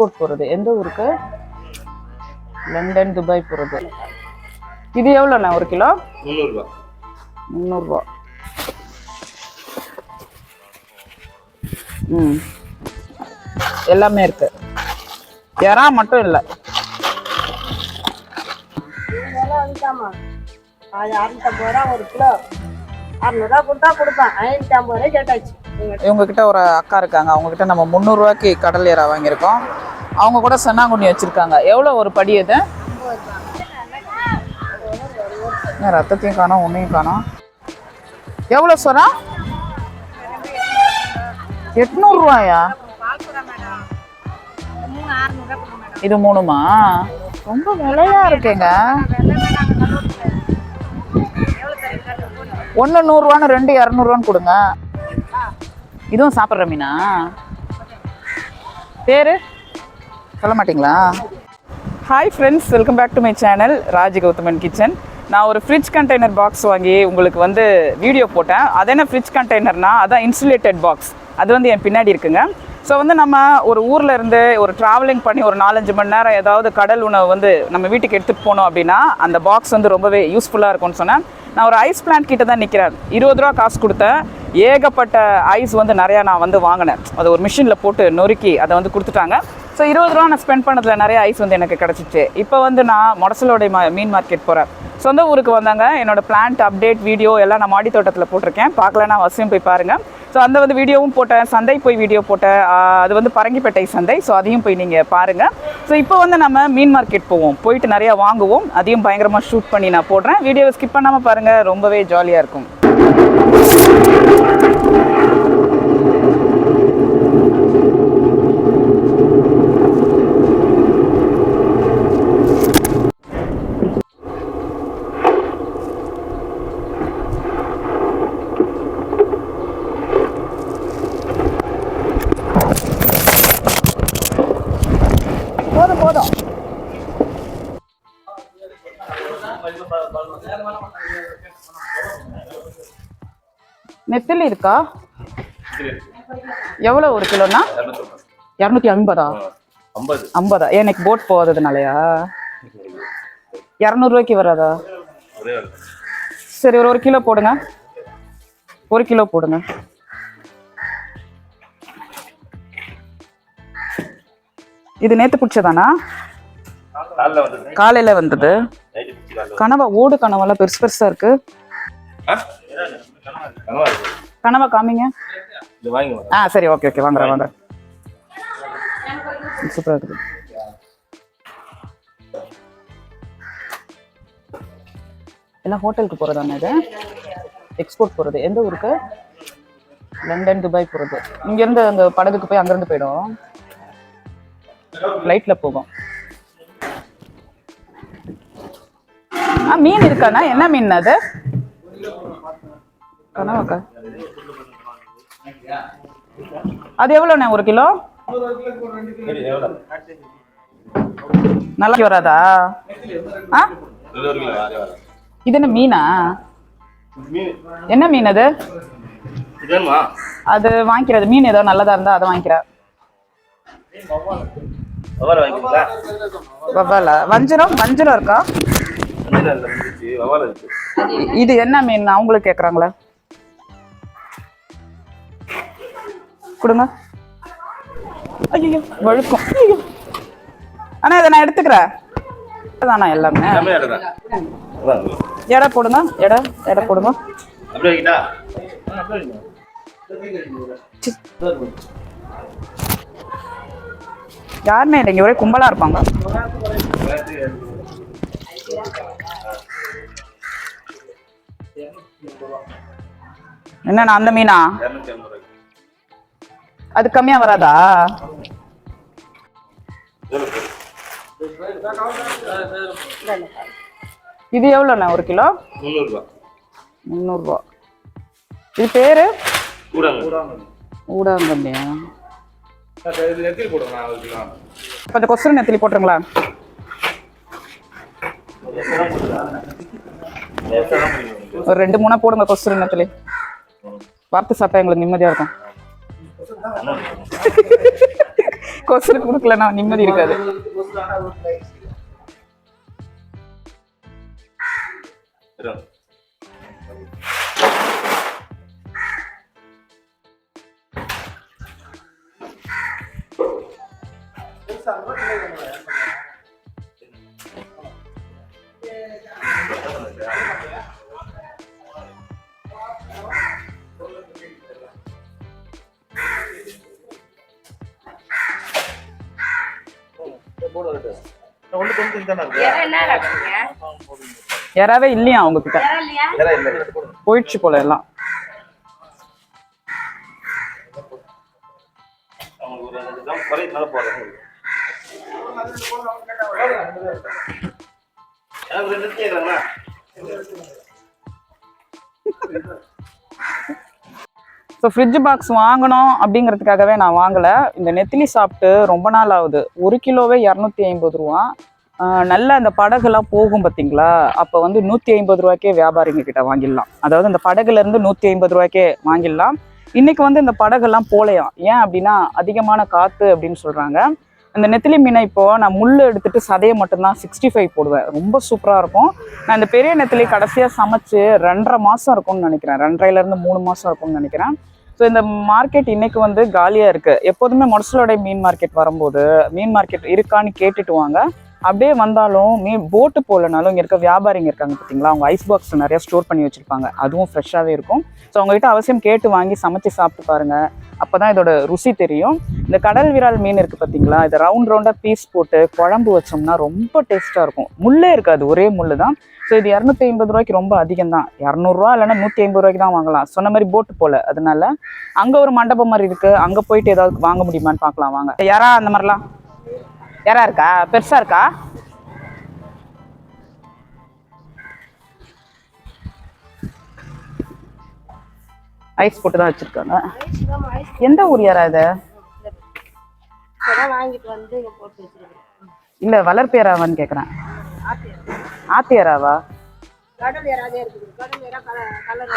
Export போகிறது எந்த ஊருக்கு? லண்டன் துபாய் போகிறது இது எவ்வளோண்ணா? ஒரு கிலோ? முந்நூறுபா. முந்நூறுரூவா ம். எல்லாமே இருக்கு. எறா மட்டும் இல்லை. இவங்க கிட்ட ஒரு அக்கா இருக்காங்க. அவங்க கிட்ட நம்ம முந்நூறுரூவாய்க்கு கடல் எறா வாங்கியிருக்கோம். அவங்க கூட சென்னாங்குண்ணி வச்சிருக்காங்க. எவ்வளோ ஒரு படி இது? ரத்தத்தையும் காணும் ஒன்றையும் காணும். எவ்வளோ சொன்னா எட்நூறுரூவாயா இது மூணுமா? ரொம்ப விலையா இருக்கேங்க. ஒன்று நூறுரூவான்னு ரெண்டு இரநூறுவான்னு கொடுங்க. இதுவும் சாப்பிட்ற மீனா? பேர்? சொல்ல மாட்டிங்களா hi friends welcome back to my channel Raj Gowthaman kitchen நான் ஒரு ஃப்ரிட்ஜ் கண்டெய்னர் பாக்ஸ் வாங்கி உங்களுக்கு வந்து வீடியோ போட்டேன். அது என்ன ஃப்ரிட்ஜ் கண்டெய்னர்னா அதான் இன்சுலேட்டட் பாக்ஸ் அது வந்து என் பின்னாடி இருக்குங்க. ஸோ வந்து நம்ம ஒரு ஊரில் இருந்து ஒரு ட்ராவலிங் பண்ணி ஒரு நாலஞ்சு மணி நேரம் ஏதாவது கடல் உணவு வந்து நம்ம வீட்டுக்கு எடுத்துகிட்டு போனோம் அப்படின்னா அந்த பாக்ஸ் வந்து ரொம்பவே யூஸ்ஃபுல்லாக இருக்கும்னு சொன்னேன். நான் ஒரு ஐஸ் பிளான்ட் கிட்ட தான் நிற்கிறேன் இருபது ரூபா காசு கொடுத்தேன். ஏகப்பட்ட ஐஸ் வந்து நிறையா நான் வந்து வாங்கினேன். அதை ஒரு மிஷினில் போட்டு நொறுக்கி அதை வந்து கொடுத்துட்டாங்க. ஸோ இருபது ரூபா நான் ஸ்பெண்ட் பண்ணதில் நிறைய ஐஸ் வந்து எனக்கு கிடச்சிச்சு. இப்போ வந்து நான் மொடசலோடைய மா மீன் மார்க்கெட் போகிறேன் சொந்த ஊருக்கு வந்தாங்க. என்னோடய பிளான்ட் அப்டேட் வீடியோ எல்லாம் நான் மாடி தோட்டத்தில் போட்டிருக்கேன். பார்க்கலன்னா அவசியம் போய் பாருங்கள் ஸோ அந்த வந்து வீடியோவும் போட்டேன். சந்தை போய் வீடியோ போட்டேன். அது வந்து பரங்கிப்பேட்டை சந்தை. ஸோ அதையும் போய் நீங்கள் பாருங்கள் ஸோ இப்போ வந்து நம்ம மீன் மார்க்கெட் போவோம். போயிட்டு நிறையா வாங்குவோம். அதையும் பயங்கரமாக ஷூட் பண்ணி நான் போடுறேன். வீடியோவை ஸ்கிப் பண்ணாமல் பாருங்கள் ரொம்பவே ஜாலியாக இருக்கும். நெத்திலி இருக்கா? எவ்வளோ ஒரு கிலோண்ணா இரநூத்தி ஐம்பதா? ஐம்பது. எனக்கு போட் போகாததுனாலயா? இரநூறுவாய்க்கு வராதா. சரி ஒரு ஒரு கிலோ போடுங்க. ஒரு கிலோ போடுங்க. இது நேத்து பிடிச்சதானா? காலையில வந்தது. கனவா ஓடு கனவெல்லாம் பெருசு பெருசா இருக்கு. கனவா காமிங்க. வாங்கி வாங்க. ஆ சரி ஓகே ஓகே வாங்குறேன் வாங்குறேன் சூப்பராக இருக்குது. எல்லாம் ஹோட்டலுக்கு போகிறதாண்ணா இது? எக்ஸ்போர்ட் போகிறது எந்த ஊருக்கு? லண்டன் துபாய் போகிறது இங்கேருந்து அந்த படகுக்கு போய் அங்கேருந்து போயிடும். ஃப்ளைட்டில் போகும். ஆ மீன் இருக்காண்ணா என்ன மீன் அது? கனவாக்கா. அது எவ்வளோண்ணே? ஒரு கிலோ? நல்லா வராதா? ஆ? இது என்ன மீனா? என்ன மீன் அது? அது வாங்கிக்கிறது. மீன் ஏதோ நல்லதா இருந்தா அதை வாங்கிக்கிறேன் வவ்வால? வஞ்சிரம்? வஞ்சிரம் இருக்கா? இது என்ன மீன்? அவங்களுக்கு கேட்குறாங்களே கொடுங்க. ஐயோ வழுக்கும். ஐயோ அண்ணா இதை நான் எடுத்துக்கிறேன். தானா எல்லாமே? எடை போடுங்க. எடை எடை போடுங்க. யாருமே இல்லை இங்கே ஒரே கும்பலாக இருப்பாங்க. என்னண்ணா அந்த மீனா? அது கம்மியாக வராதா? இது எவ்வளோண்ணா ஒரு கிலோ? முந்நூறுபா. முந்நூறுரூவா இது பேர்? கிலோ. கொஞ்சம் கொசுறு நெத்திலி போட்டுருங்களா ஒரு ரெண்டு மூணா போடுங்க கொஸ்டின் நெத்திலி வார்த்தை சாப்பிட்டா எங்களுக்கு நிம்மதியாக இருக்கும் கொஸ்டின் கொடுக்கலன்னா நிம்மதி இருக்காது இரு. யாராவே இல்லையா அவங்க கிட்ட போயிடுச்சு போல எல்லாம். ஸோ ஃப்ரிட்ஜ் பாக்ஸ் வாங்கணும் அப்படிங்கிறதுக்காகவே நான் வாங்கலை. இந்த நெத்திலி சாப்பிட்டு ரொம்ப நாள் ஆகுது. ஒரு கிலோவே இரநூத்தி ஐம்பது ரூபா. நல்லா நல்ல அந்த படகுலாம் போகும் பார்த்தீங்களா? அப்போ வந்து நூற்றி ஐம்பது ரூபாய்க்கே வியாபாரிங்க கிட்ட வாங்கிடலாம். அதாவது அந்த படகுலேருந்து நூற்றி ஐம்பது ரூபாய்க்கே வாங்கிடலாம். இன்றைக்கி வந்து இந்த படகுலாம் போலையாம் ஏன் அப்படின்னா அதிகமான காற்று அப்படின்னு சொல்கிறாங்க அந்த நெத்திலி மீனை இப்போ நான் முள் எடுத்துட்டு சதையை மட்டும்தான் சிக்ஸ்டி ஃபைவ் போடுவேன். ரொம்ப சூப்பராக இருக்கும். நான் இந்த பெரிய நெத்திலி கடைசியாக சமைச்சு ரெண்டரை மாதம் இருக்கும்னு நினைக்கிறேன். ரெண்டரைலேருந்து மூணு மாதம் இருக்கும்னு நினைக்கிறேன். ஸோ இந்த மார்க்கெட் இன்றைக்கி வந்து காலியாக இருக்குது எப்போதுமே முடசலோட மீன் மார்க்கெட் வரும்போது மீன் மார்க்கெட் இருக்கான்னு கேட்டுட்டு வாங்க. அப்படியே வந்தாலும் மே போட்டு போகலனாலும் இங்கே இருக்க வியாபாரிங்க இருக்காங்க பார்த்தீங்களா அவங்க ஐஸ் பாக்ஸ் நிறைய ஸ்டோர் பண்ணி வச்சுருப்பாங்க. அதுவும் ஃப்ரெஷ்ஷாகவே இருக்கும். ஸோ அவங்ககிட்ட அவசியம் கேட்டு வாங்கி சமைச்சு சாப்பிட்டு பாருங்கள் அப்போ தான் இதோட ருசி தெரியும். இந்த கடல் விரால் மீன் இருக்குது பார்த்தீங்களா இதை ரவுண்ட் ரவுண்டாக பீஸ் போட்டு குழம்பு வச்சோம்னா ரொம்ப டேஸ்ட்டாக இருக்கும். முள்ளே இருக்காது ஒரே முள் தான். ஸோ இது இரநூத்தி ஐம்பது ரூபாய்க்கு ரொம்ப அதிகம் தான் இரநூறுவா இல்லைன்னா நூற்றி ஐம்பது ரூபாய்க்கு தான் வாங்கலாம். சொன்ன மாதிரி போட்டு போகல அதனால அங்கே ஒரு மண்டபம் மாதிரி இருக்குது அங்கே போயிட்டு ஏதாவது வாங்க முடியுமான்னு பார்க்கலாம் வாங்க. யாரா அந்த மாதிரிலாம்? யாரா இருக்கா? பெருசா இருக்கா? ஐஸ் போட்டு தான் வச்சிருக்காங்க. எந்த ஊர் யாரா இது? இல்ல ஆத்தியாராவா கடல் ஏறா கலர் கலர்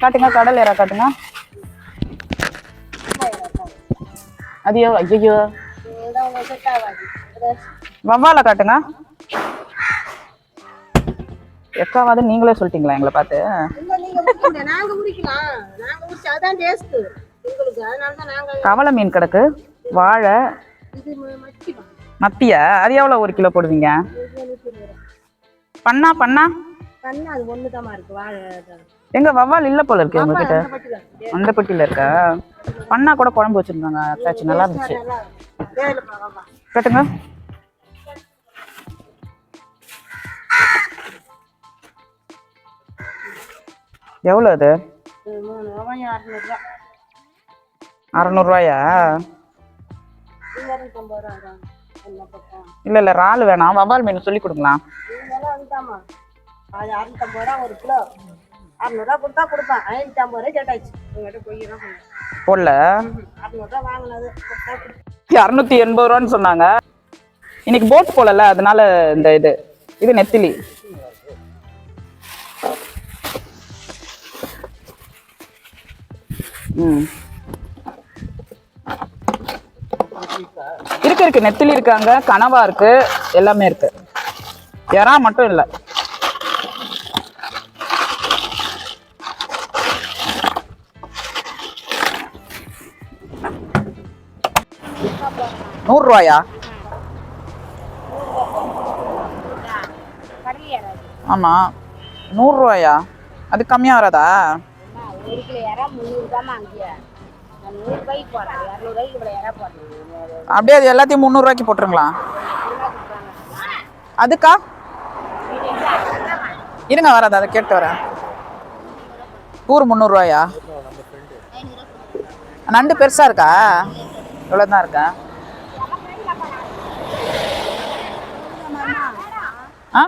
காட்டுங்க கடல் ஏரா காட்டுங்க. அது ஐயோ வவ்வால காட்டுங்க. எக்காவது நீங்களே சொல்லிட்டீங்களா எங்களை பார்த்து? தான் கவலை மீன் கிடக்கு. வாழை. மத்தியா? அது எவ்வளோ ஒரு கிலோ போடுவீங்க? பண்ணா பண்ணா? கண்ணு அது ஒண்ணுதாம்மா இருக்கு. வாழை தான். எங்க வவ்வால் இல்ல போல இருக்கு உங்ககிட்ட? அந்த பெட்டியில. இருக்கா? பண்ணா கூட குழம்பு வச்சிருந்தாங்க அத்தாச்சி. நல்லா இருந்துச்சு. கேட்டுங்க. எவ்வளோ அது? அறநூறுவாயா இல்லை இல்லை இறால் வேணாம். வவ்வால் மீன் சொல்லி கொடுங்களா அறுநூறுவா கொடுத்தா கொடுப்பேன். ஐநூத்தி ஐம்பது ரூபாய் கேட்டாச்சு உங்கள்கிட்ட போய் தான் சொன்னேன் போடல. அறுநூறுவா வாங்கினது. இரநூத்தி எண்பது ரூபான்னு சொன்னாங்க. இன்னைக்கு போட் போடல அதனால இந்த இது இது நெத்திலி. ம். இருக்கு இருக்கு. நெத்திலி இருக்காங்க கனவா இருக்கு. எல்லாமே இருக்கு. எறா மட்டும் இல்லை. நூறுரூவாயா? ஆமாம் நூறுரூவாயா? அது கம்மியாக வராதா ஒரு கிலோ இறா முந்நூறுபாமா இரநூறுவாய்க்கு இவ்வளோ இறா போடுறேன் அப்படியே அது எல்லாத்தையும் முந்நூறுரூவாய்க்கு போட்டுருங்களா? அதுக்கா? இருங்க வராது அதை கேட்டு வரேன். கூறு முந்நூறுரூவாயா? நண்டு பெருசாக இருக்கா? இவ்வளோ தான் இருக்கா? ஆ?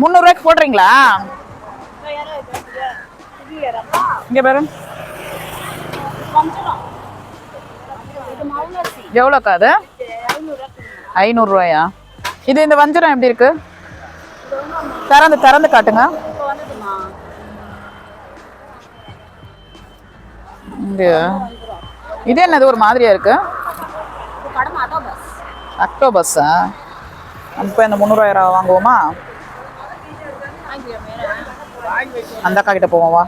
முந்நூறுரூவாய்க்கு போடுறீங்களா? இங்கே பாரு. எவ்வளோக்கா அது? ஐநூறுரூவாயா இது இந்த வஞ்சரம் எப்படி இருக்கு? திறந்து திறந்து காட்டுங்க. இங்கே இது என்னது ஒரு மாதிரியா இருக்கு? அக்டோபஸ்ஸா இப்போ இந்த முந்நூறுவாயிரம் வாங்குவோமா? அந்த அக்கா கிட்ட போவோம் வா.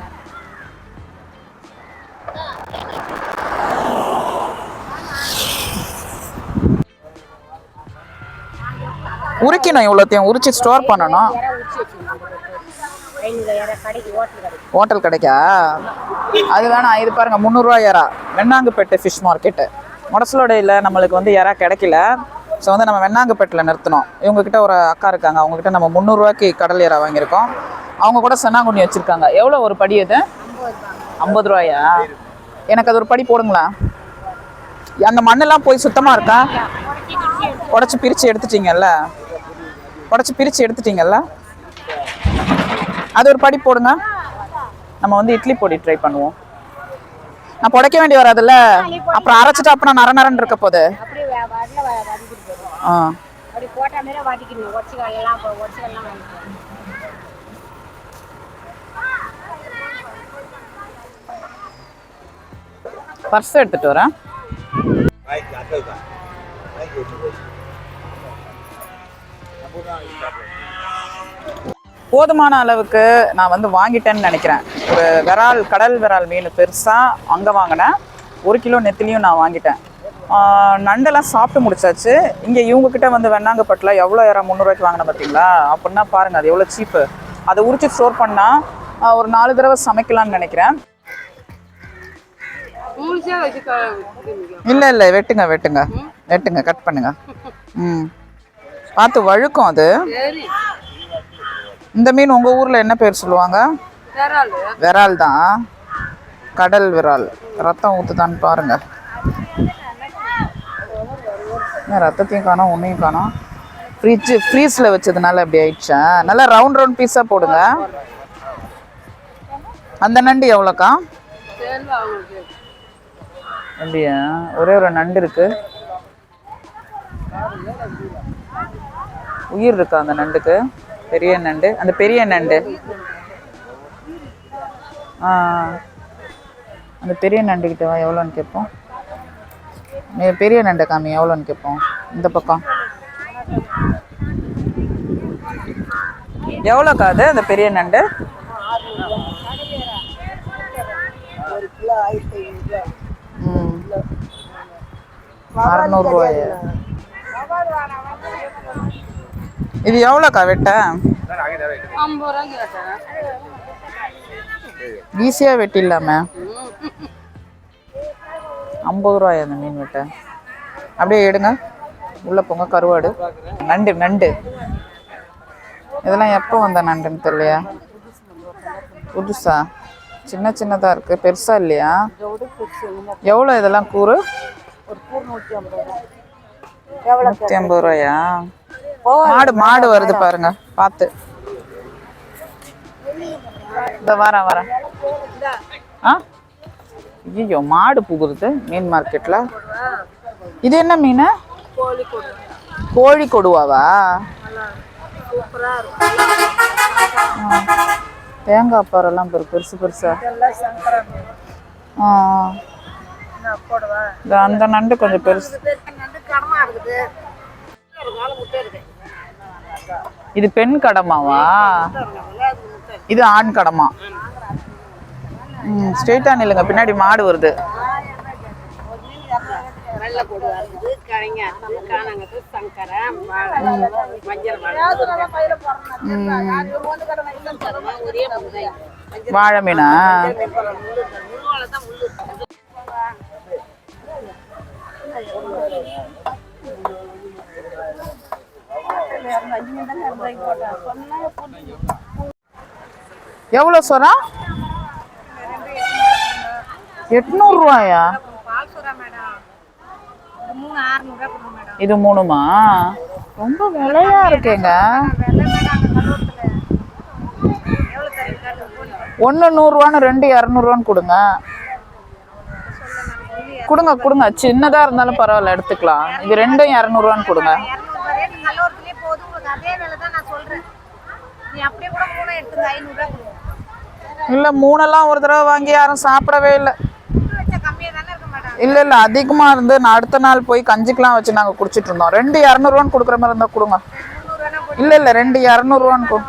உரிக்கணும் இவ்வளோத்தையும் உரிச்சு ஸ்டோர் பண்ணணும் இறை உச்சி வச்சுருந்தோம் ஐநூறு இறை கடைக்கு ஹோட்டல் கிடைக்கா? அது வேணாம் இது பாருங்க முந்நூறுரூவா இறா வெண்ணாங்கப்பேட்டு ஃபிஷ் மார்க்கெட்டு முடசலோடையில் நம்மளுக்கு வந்து இறா கிடைக்கல. ஸோ வந்து நம்ம வெண்ணாங்குப்பேட்டில் நிறுத்தணும் இவங்கக்கிட்ட ஒரு அக்கா இருக்காங்க அவங்கக்கிட்ட நம்ம முந்நூறுரூவாய்க்கு கடல் இறா வாங்கியிருக்கோம். அவங்க கூட சென்னாங்குண்ணி வச்சுருக்காங்க. எவ்வளோ ஒரு படி இது ஐம்பது ரூபாயா? எனக்கு அது ஒரு படி போடுங்களா? அந்த மண்ணெல்லாம் போய் சுத்தமாக இருக்கா? உடச்சி பிரித்து எடுத்துட்டீங்கல்ல? உடச்சி பிரித்து எடுத்துட்டீங்கல்ல? அது ஒரு படி போடுங்க. நம்ம வந்து இட்லி பொடி ட்ரை பண்ணுவோம். நான் புடைக்க வேண்டி வராதுல்ல? அப்புறம் அரைச்சிட்டு அப்புறம் நர நரன்னு இருக்க போது ஆ. பர்ஸ் எடுத்துட்டு வரேன். போதுமான அளவுக்கு நான் வந்து வாங்கிட்டேன்னு நினைக்கிறேன். ஒரு விரால் கடல் விரால் மீன் பெருசாக அங்கே வாங்கினேன். ஒரு கிலோ நெத்திலையும் நான் வாங்கிட்டேன். நண்டெல்லாம் சாப்பிட்டு முடிச்சாச்சு. இங்கே இவங்கக்கிட்ட வந்து வெண்ணாங்கப்பட்டில் எவ்வளோ யாரா முந்நூறுவாய்க்கு வாங்கினேன் பார்த்தீங்களா அப்படின்னா பாருங்கள் அது எவ்வளோ சீப்பு அதை உரிச்சு ஸ்டோர் பண்ணால் ஒரு நாலு தடவை சமைக்கலாம்னு நினைக்கிறேன். இல்லை இல்லை வெட்டுங்க வெட்டுங்க. வெட்டுங்க கட் பண்ணுங்க. ம். பார்த்து வழுக்கும் அது. இந்த மீன் உங்கள் ஊரில் என்ன பேர் சொல்லுவாங்க? விரால். தான். கடல் விரால். ரத்தம் ஊற்றுதான்னு பாருங்க. என்ன ரத்தத்தையும் காணோம் ஒன்றையும் காணோம்? ஃப்ரிட்ஜு ஃப்ரீஸில் வச்சதுனால அப்படி ஆயிடுச்சா? நல்லா ரவுண்ட் ரவுண்ட் பீஸாக போடுங்க. அந்த நண்டு எவ்வளோக்கா? அப்படியா? ஒரே ஒரு நண்டு இருக்கு. உயிர் இருக்கா அந்த நண்டுக்கு? பெரிய நண்டு. அந்த பெரிய நண்டு. ஆ. அந்த பெரிய நண்டு கிட்ட வா எவ்வளோன்னு கேட்போம். பெரிய நண்டை காமி எவ்வளோன்னு கேட்போம். இந்த பக்கம். எவ்வளோக்கா அது அந்த பெரிய நண்டு? அறநூறுவாயா. இது எவ்வளோக்கா வெட்ட? ஈஸியாக வெட்டிடலாமே. ஐம்பது ரூபாயா அந்த மீன் வெட்ட. அப்படியே எடுங்க. உள்ளே போங்க கருவாடு. நண்டு நண்டு. இதெல்லாம் எப்போ வந்த நண்டுன்னு தெரியலையா? புதுசா? சின்ன சின்னதாக இருக்குது பெருசாக இல்லையா? எவ்வளோ இதெல்லாம் கூறு? நூற்றி ஐம்பது ரூபாயா? மாடு மாடு வருது பாருங்க பார்த்து இந்த வரேன் வரேன். ஆ? ஐயோ மாடு புகுருது மீன் மார்க்கெட்டில் இது என்ன மீன்? கோழி கொடுவாவா ஆ. தேங்காய் பாறைல்லாம் பெரு பெருசு பெருசா. அந்த நண்டு கொஞ்சம் பெருசு நண்டு கடமா இருக்குது நாலு முட்டை இருக்கு இது பெண் கடமாவா இது ஆண் கடமா ம் ஸ்ட்ரெயிட்டாக நில்லுங்க பின்னாடி மாடு வருது வெள்ளை கொடு எவ்வளோ சொரா எட்நூறுரூவாயா இது மூணுமா? ரொம்ப விலையா இருக்கேங்க. ஒன்று நூறுரூவான்னு ரெண்டு இரநூறுவான்னு கொடுங்க. கொடுங்க கொடுங்க. சின்னதாக இருந்தாலும் பரவாயில்ல எடுத்துக்கலாம். இது ரெண்டும் இரநூறுவான்னு கொடுங்க இரநூறுபா ரேட்டு கல்லூரத்துலேயே போகுது உங்களுக்கு அதே விலை தான் நான் சொல்கிறேன் நீ அப்படியே கூட மூணு எடுத்துங்க ஐநூறுரூவா கொடுங்க இல்லை மூணெல்லாம் ஒரு தடவை வாங்கி யாரும் சாப்பிடவே இல்லை. இல்லை இல்லை அதிகமாக இருந்து நான் அடுத்த நாள் போய் கஞ்சிக்கெலாம் வச்சு நாங்கள் குடிச்சிட்டு இருந்தோம். ரெண்டு இரநூறுவான்னு கொடுக்குற மாதிரி இருந்தால் கொடுங்க. இல்லை இல்லை ரெண்டு இரநூறுவான்னு கொடு.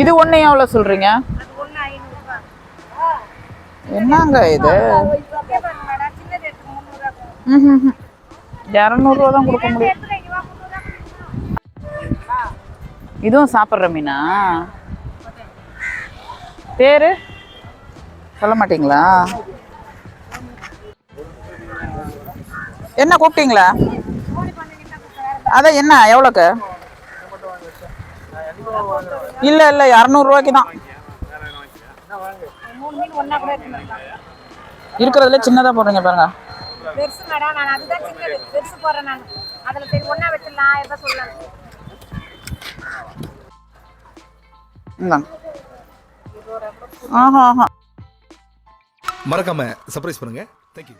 இது ஒன்று எவ்வளோ சொல்கிறீங்க என்னங்க இது? முந்நூறுரூவா ம் இரநூறுவா தான் கொடுக்க முடியும். இதுவும் சாப்பிட்ற மீனா? பேர்? சொல்ல மாட்டிங்களா? என்ன கூப்பிட்டீங்களா? அதான் என்ன எவ்வளோக்கு? இல்லை இல்லை இரநூறுவாய்க்கு தான். இருக்கிறதுல சின்னதாக போடுறீங்க பாருங்க. பெருசு மேடம் நான் அதுதான் சின்னது. பெருசு போடுறேன் நான். அதில் சரி ஒன்றா வச்சிடலாம் எப்போ சொல்லலாம். ஆஹா ஆஹா. மறக்காம சர்ப்ரைஸ் பண்ணுங்க. தேங்க்யூ